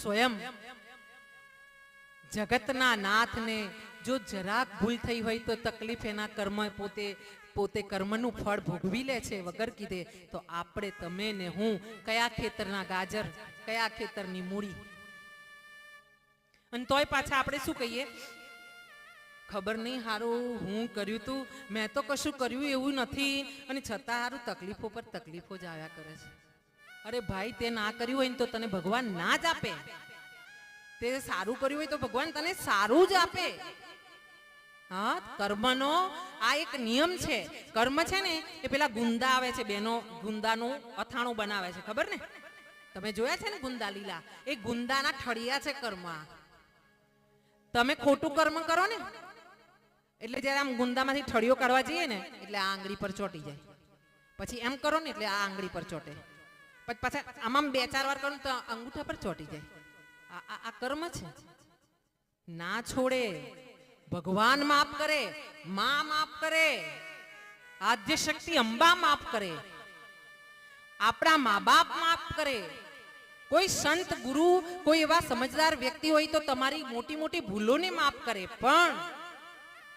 સ્વયં. જગતના નાથને જો જરાક ભૂલ થઈ હોય તો તકલીફ એના કર્મ પોતે પોતે કર્મનું ફળ ભોગવી લે છે, વગર કીધે. તો આપણે તમે ને હું કયા ખેતરના ગાજર, કયા ખેતરની મૂડી અને તોય પાછા આપણે શું કહીએ? ખબર નહીં હારું હું કર્યું તું, મેં તો કશું કર્યું એવું નથી. અને છતાં હારું તકલીફો પર તકલીફો જ આવ્યા કરે છે. અરે ભાઈ, તે ના કર્યું હોય ને તો તને ભગવાન ના જ આપે. તે સારું કર્યું હોય તો ભગવાન તને સારું જ આપે. હા, કર્મનો આ એક નિયમ છે. કર્મ છે ને, એ પેલા ગુંદા આવે છે, બેનો, ગુંદાનું અથાણું બનાવે છે, ખબર ને? તમે જોયા છે ને ગુંદા લીલા? એ ગુંદાના ઠળિયા છે કર્મ. તમે ખોટું કર્મ કરો ને, એટલે જ્યારે આમ ગુંદામાંથી ઠળિયો કાઢવા જઈએ ને, એટલે આ આંગળી પર ચોટી જાય. પછી એમ કરો ને, એટલે આ આંગળી પર ચોટે. પછી આમ બે ચાર વાર કરું તો અંગૂઠા પર ચોટી જાય. આ કર્મ છે. ના છોડે, ભગવાન માફ કરે, માં માફ કરે, આદ્ય શક્તિ અંબા માફ કરે, આપણા મા બાપ માફ કરે. કોઈ સંત, ગુરુ, કોઈ એવા સમજદાર વ્યક્તિ હોય તો તમારી મોટી મોટી ભૂલોને માફ કરે, પણ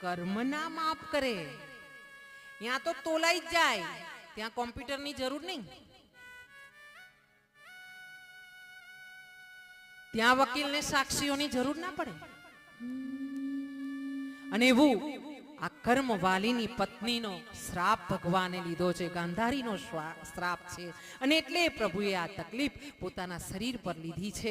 કર્મ ના માફ કરે. ત્યાં તો તોલાઈ જાય. ત્યાં કોમ્પ્યુટરની જરૂર નહીં. ત્યાં વકીલને સાક્ષીઓની જરૂર ના પડે. અને એવું આ કર્મ વાલીની પત્નીનો શ્રાપ ભગવાને લીધો છે, ગાંધારીનો શ્રાપ છે. અને એટલે પ્રભુએ આ તકલીફ પોતાના શરીર પર લીધી છે.